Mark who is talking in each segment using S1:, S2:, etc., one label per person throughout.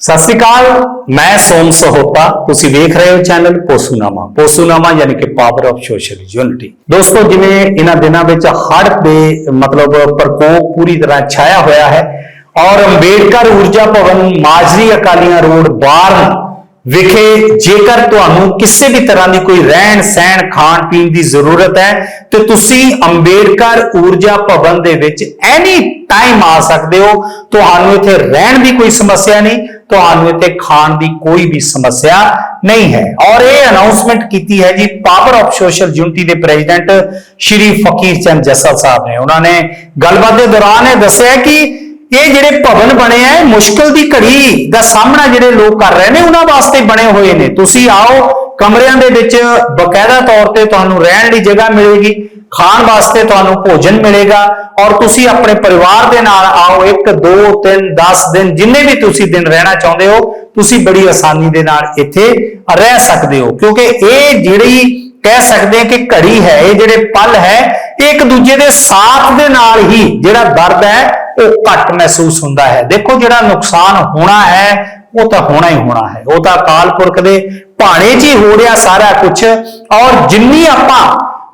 S1: ਸਤਿ ਸ੍ਰੀ ਅਕਾਲ, ਮੈਂ ਸੋਮ ਸਹੋਤਾ, ਤੁਸੀਂ ਵੇਖ ਰਹੇ ਹੋ ਚੈਨਲ ਪੋਸੂਨਾਮਾ। ਪੋਸੂਨਾਮਾ ਯਾਨੀ ਕਿ ਪਾਵਰ ਆਫ ਸੋਸ਼ਲ ਯੂਨਿਟੀ ਦੋਸਤੋ, ਜਿਵੇਂ ਇਹਨਾਂ ਦਿਨਾਂ ਵਿੱਚ ਹੜ੍ਹ ਦੇ ਮਤਲਬ ਪ੍ਰਕੋਪ ਪੂਰੀ ਤਰ੍ਹਾਂ ਛਾਇਆ ਹੋਇਆ ਹੈ ਔਰ ਅੰਬੇਡਕਰ ਊਰਜਾ ਭਵਨ, ਮਾਜਰੀ ਅਕਾਲੀਆਂ ਰੋਡ, ਬਾਰਨ ਵਿਖੇ ਜੇਕਰ ਤੁਹਾਨੂੰ ਕਿਸੇ ਵੀ ਤਰ੍ਹਾਂ ਦੀ ਕੋਈ ਰਹਿਣ ਸਹਿਣ, ਖਾਣ ਪੀਣ ਦੀ ਜ਼ਰੂਰਤ ਹੈ, ਤੇ ਤੁਸੀਂ ਅੰਬੇਡਕਰ ਊਰਜਾ ਭਵਨ ਦੇ ਵਿੱਚ ਐਨੀ ਟਾਈਮ ਆ ਸਕਦੇ ਹੋ। ਤੁਹਾਨੂੰ ਇੱਥੇ ਰਹਿਣ ਦੀ ਕੋਈ ਸਮੱਸਿਆ ਨਹੀਂ ਤੁਹਾਨੂੰ ਇੱਥੇ ਖਾਣ ਦੀ ਕੋਈ ਵੀ ਸਮੱਸਿਆ ਨਹੀਂ ਹੈ। ਔਰ ਇਹ ਅਨਾਉਂਸਮੈਂਟ ਕੀਤੀ ਹੈ ਜੀ ਪਾਵਰ ਆਫ ਸੋਸ਼ਲ ਯੂਨਿਟੀ ਦੇ ਪ੍ਰੈਜ਼ੀਡੈਂਟ ਸ਼੍ਰੀ ਫਕੀਰ ਚੰਦ ਜੱਸਲ ਸਾਹਿਬ ਨੇ। ਉਹਨਾਂ ਨੇ ਗੱਲਬਾਤ ਦੇ ਦੌਰਾਨ ਇਹ ਦੱਸਿਆ ਕਿ ਇਹ ਜਿਹੜੇ ਭਵਨ ਬਣੇ ਆ, ਇਹ ਮੁਸ਼ਕਲ ਦੀ ਘੜੀ ਦਾ ਸਾਹਮਣਾ ਜਿਹੜੇ ਲੋਕ ਕਰ ਰਹੇ ਨੇ, ਉਹਨਾਂ ਵਾਸਤੇ ਬਣੇ ਹੋਏ ਨੇ। ਤੁਸੀਂ ਆਓ, ਕਮਰਿਆਂ ਦੇ ਵਿੱਚ ਬਕਾਇਦਾ ਤੌਰ ਤੇ ਤੁਹਾਨੂੰ ਰਹਿਣ ਲਈ ਜਗ੍ਹਾ ਮਿਲੇਗੀ। ਖਾਣ ਵਾਸਤੇ ਤੁਹਾਨੂੰ ਭੋਜਨ ਮਿਲੇਗਾ ਔਰ ਤੁਸੀਂ ਆਪਣੇ ਪਰਿਵਾਰ ਦੇ ਨਾਲ ਆਓ 1 2 3 10 ਦਿਨ, ਜਿੰਨੇ ਵੀ ਤੁਸੀਂ ਦਿਨ ਰਹਿਣਾ ਚਾਹੁੰਦੇ ਹੋ, ਤੁਸੀਂ ਬੜੀ ਆਸਾਨੀ ਦੇ ਨਾਲ ਇੱਥੇ ਰਹਿ ਸਕਦੇ ਹੋ। ਕਿਉਂਕਿ ਇਹ ਜਿਹੜੀ ਕਹਿ ਸਕਦੇ ਹਾਂ ਕਿ ਘੜੀ ਹੈ, ਇਹ ਜਿਹੜੇ ਪਲ ਹੈ, ਇਹ ਇੱਕ ਦੂਜੇ ਦੇ ਸਾਥ ਦੇ ਨਾਲ ਹੀ ਜਿਹੜਾ ਦਰਦ ਹੈ, ਉਹ ਘੱਟ ਮਹਿਸੂਸ ਹੁੰਦਾ ਹੈ। ਦੇਖੋ ਜਿਹੜਾ ਨੁਕਸਾਨ ਹੋਣਾ ਹੈ, ਉਹ ਤਾਂ ਹੋਣਾ ਹੀ ਹੋਣਾ ਹੈ। ਉਹ ਤਾਂ ਅਕਾਲ ਪੁਰਖ ਦੇ ਭਾਣੇ 'ਚ ਹੀ ਹੋ ਰਿਹਾ ਸਾਰਾ ਕੁਝ ਔਰ ਜਿੰਨੀ ਆਪਾਂ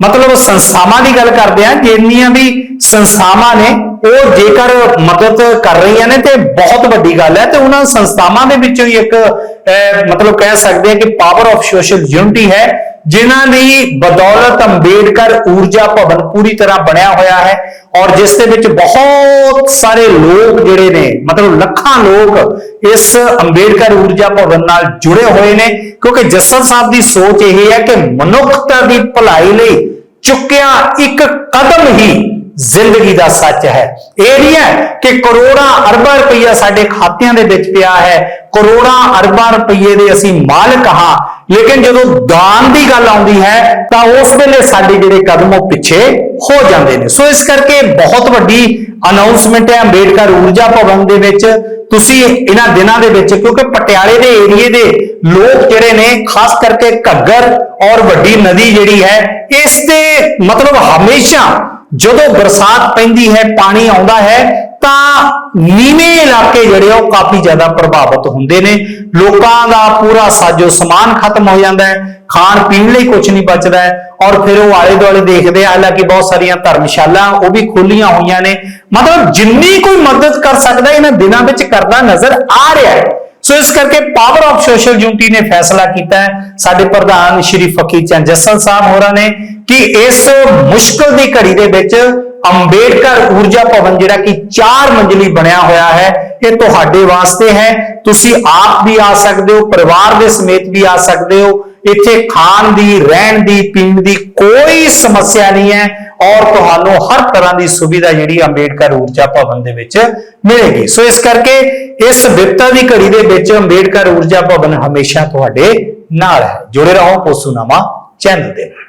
S1: ਮਤਲਬ ਸੰਸਥਾਵਾਂ ਦੀ ਗੱਲ ਕਰਦੇ ਆ ਜਿੰਨੀਆਂ ਵੀ ਸੰਸਥਾਵਾਂ ਨੇ ਉਹ ਜੇਕਰ ਮਦਦ ਕਰ ਰਹੀਆਂ ਨੇ ਤੇ ਬਹੁਤ ਵੱਡੀ ਗੱਲ ਹੈ ਤੇ ਉਹਨਾਂ ਸੰਸਥਾਵਾਂ ਦੇ ਵਿੱਚੋਂ ਹੀ ਇੱਕ ਅਹ, ਮਤਲਬ ਕਹਿ ਸਕਦੇ ਆ ਕਿ ਪਾਵਰ ਆਫ ਸੋਸ਼ਲ ਯੂਨਿਟੀ ਹੈ। ਜਿਨ੍ਹਾਂ ਦੀ ਬਦੌਲਤ ਅੰਬੇਡਕਰ ਊਰਜਾ ਭਵਨ ਪੂਰੀ ਤਰ੍ਹਾਂ ਬਣਿਆ ਹੋਇਆ ਹੈ ਔਰ ਜਿਸ ਦੇ ਵਿੱਚ ਬਹੁਤ ਸਾਰੇ ਲੋਕ ਜਿਹੜੇ ਨੇ, ਮਤਲਬ ਲੱਖਾਂ ਲੋਕ ਇਸ ਅੰਬੇਡਕਰ ਊਰਜਾ ਭਵਨ ਨਾਲ ਜੁੜੇ ਹੋਏ ਨੇ, ਕਿਉਂਕਿ ਜੱਸਲ ਸਾਹਿਬ ਦੀ ਸੋਚ ਇਹ ਹੈ ਕਿ ਮਨੁੱਖਤਾ ਦੀ ਭਲਾਈ ਲਈ ਚੁੱਕਿਆ ਇੱਕ ਕਦਮ ਹੀ ਜ਼ਿੰਦਗੀ ਦਾ ਸੱਚ ਹੈ। ਇਹ ਨਹੀਂ ਹੈ ਕਿ ਕਰੋੜਾਂ ਅਰਬਾਂ ਰੁਪਈਆ ਸਾਡੇ ਖਾਤਿਆਂ ਦੇ ਵਿੱਚ ਪਿਆ ਹੈ। ਕਰੋੜਾਂ ਅਰਬਾਂ ਰੁਪਈਏ ਦੇ ਅਸੀਂ ਮਾਲਕ ਹਾਂ। ਲੇਕਿਨ ਜਦੋਂ ਦਾਨ ਦੀ ਗੱਲ ਆਉਂਦੀ ਹੈ, ਤਾਂ ਉਸ ਵੇਲੇ ਸਾਡੇ ਜਿਹੜੇ ਕਦਮ ਉਹ ਪਿੱਛੇ ਹੋ ਜਾਂਦੇ ਨੇ। ਸੋ ਇਸ ਕਰਕੇ ਬਹੁਤ ਵੱਡੀ ਅਨਾਉਂਸਮੈਂਟ ਹੈ ਅੰਬੇਡਕਰ ਊਰਜਾ ਭਵਨ ਦੇ ਵਿੱਚ। ਤੁਸੀਂ ਇਹਨਾਂ ਦਿਨਾਂ ਦੇ ਵਿੱਚ, ਕਿਉਂਕਿ ਪਟਿਆਲੇ ਦੇ ਏਰੀਏ ਦੇ ਲੋਕ ਜਿਹੜੇ ਨੇ, ਖਾਸ ਕਰਕੇ ਘੱਗਰ ਔਰ ਵੱਡੀ ਨਦੀ ਜਿਹੜੀ ਹੈ, ਇਸ ਤੇ ਮਤਲਬ ਹਮੇਸ਼ਾ ਜਦੋਂ ਬਰਸਾਤ ਪੈਂਦੀ ਹੈ, ਪਾਣੀ ਆਉਂਦਾ ਹੈ, ਤਾਂ ਨੀਵੇਂ ਇਲਾਕੇ ਜਿਹੜੇ ਆ, ਉਹ ਕਾਫੀ ਜ਼ਿਆਦਾ ਪ੍ਰਭਾਵਿਤ ਹੁੰਦੇ ਨੇ। ਲੋਕਾਂ ਦਾ ਪੂਰਾ ਸਾਜੋ ਸਮਾਨ ਖਤਮ ਹੋ ਜਾਂਦਾ ਹੈ। ਖਾਣ ਪੀਣ ਲਈ ਕੁਝ ਨਹੀਂ ਬਚਦਾ ਔਰ ਫਿਰ ਉਹ ਆਲੇ ਦੁਆਲੇ ਦੇਖਦੇ ਆ, ਹਾਲਾਂਕਿ ਬਹੁਤ ਸਾਰੀਆਂ ਧਰਮਸ਼ਾਲਾ ਉਹ ਵੀ ਖੁੱਲੀਆਂ ਹੋਈਆਂ ਨੇ। ਮਤਲਬ ਜਿੰਨੀ ਕੋਈ ਮਦਦ ਕਰ ਸਕਦਾ, ਇਹਨਾਂ ਦਿਨਾਂ ਵਿੱਚ ਕਰਦਾ ਨਜ਼ਰ ਆ ਰਿਹਾ ਹੈ। ਸੋ ਇਸ ਕਰਕੇ ਪਾਵਰ ਆਫ ਸੋਸ਼ਲ ਯੂਨਿਟੀ ਨੇ ਫੈਸਲਾ ਕੀਤਾ ਸਾਡੇ ਪ੍ਰਧਾਨ ਸ਼੍ਰੀ ਫਕੀਰ ਚੰਦ ਜੱਸਲ ਸਾਹਿਬ ਹੋਰਾਂ ਨੇ ਕਿ ਇਸ ਮੁਸ਼ਕਲ ਦੀ ਘੜੀ ਦੇ ਵਿੱਚ ਅੰਬੇਡਕਰ ਊਰਜਾ ਭਵਨ ਜਿਹੜਾ ਕਿ 4 ਮੰਜ਼ਲੀ ਬਣਿਆ ਹੋਇਆ ਹੈ, ਇਹ ਤੁਹਾਡੇ ਵਾਸਤੇ ਹੈ। ਤੁਸੀਂ ਆਪ ਵੀ ਆ ਸਕਦੇ ਹੋ, ਪਰਿਵਾਰ ਦੇ ਸਮੇਤ ਵੀ ਆ ਸਕਦੇ ਹੋ। ਇੱਥੇ ਖਾਣ ਦੀ, ਰਹਿਣ ਦੀ, ਪੀਣ ਦੀ ਕੋਈ ਸਮੱਸਿਆ ਨਹੀਂ ਹੈ ਔਰ ਤੁਹਾਨੂੰ ਹਰ ਤਰ੍ਹਾਂ ਦੀ ਸੁਵਿਧਾ ਜਿਹੜੀ ਅੰਬੇਡਕਰ ਊਰਜਾ ਭਵਨ ਦੇ ਵਿੱਚ ਮਿਲੇਗੀ। ਸੋ ਇਸ ਕਰਕੇ ਇਸ ਵਿਪਤਾ ਦੀ ਘੜੀ ਦੇ ਵਿੱਚ ਅੰਬੇਡਕਰ ਊਰਜਾ ਭਵਨ ਹਮੇਸ਼ਾ ਤੁਹਾਡੇ ਨਾਲ ਹੈ। ਜੁੜੇ ਰਹੋ ਪੋਸੂਨਾਮਾ ਚੈਨਲ ਦੇ ਨਾਲ।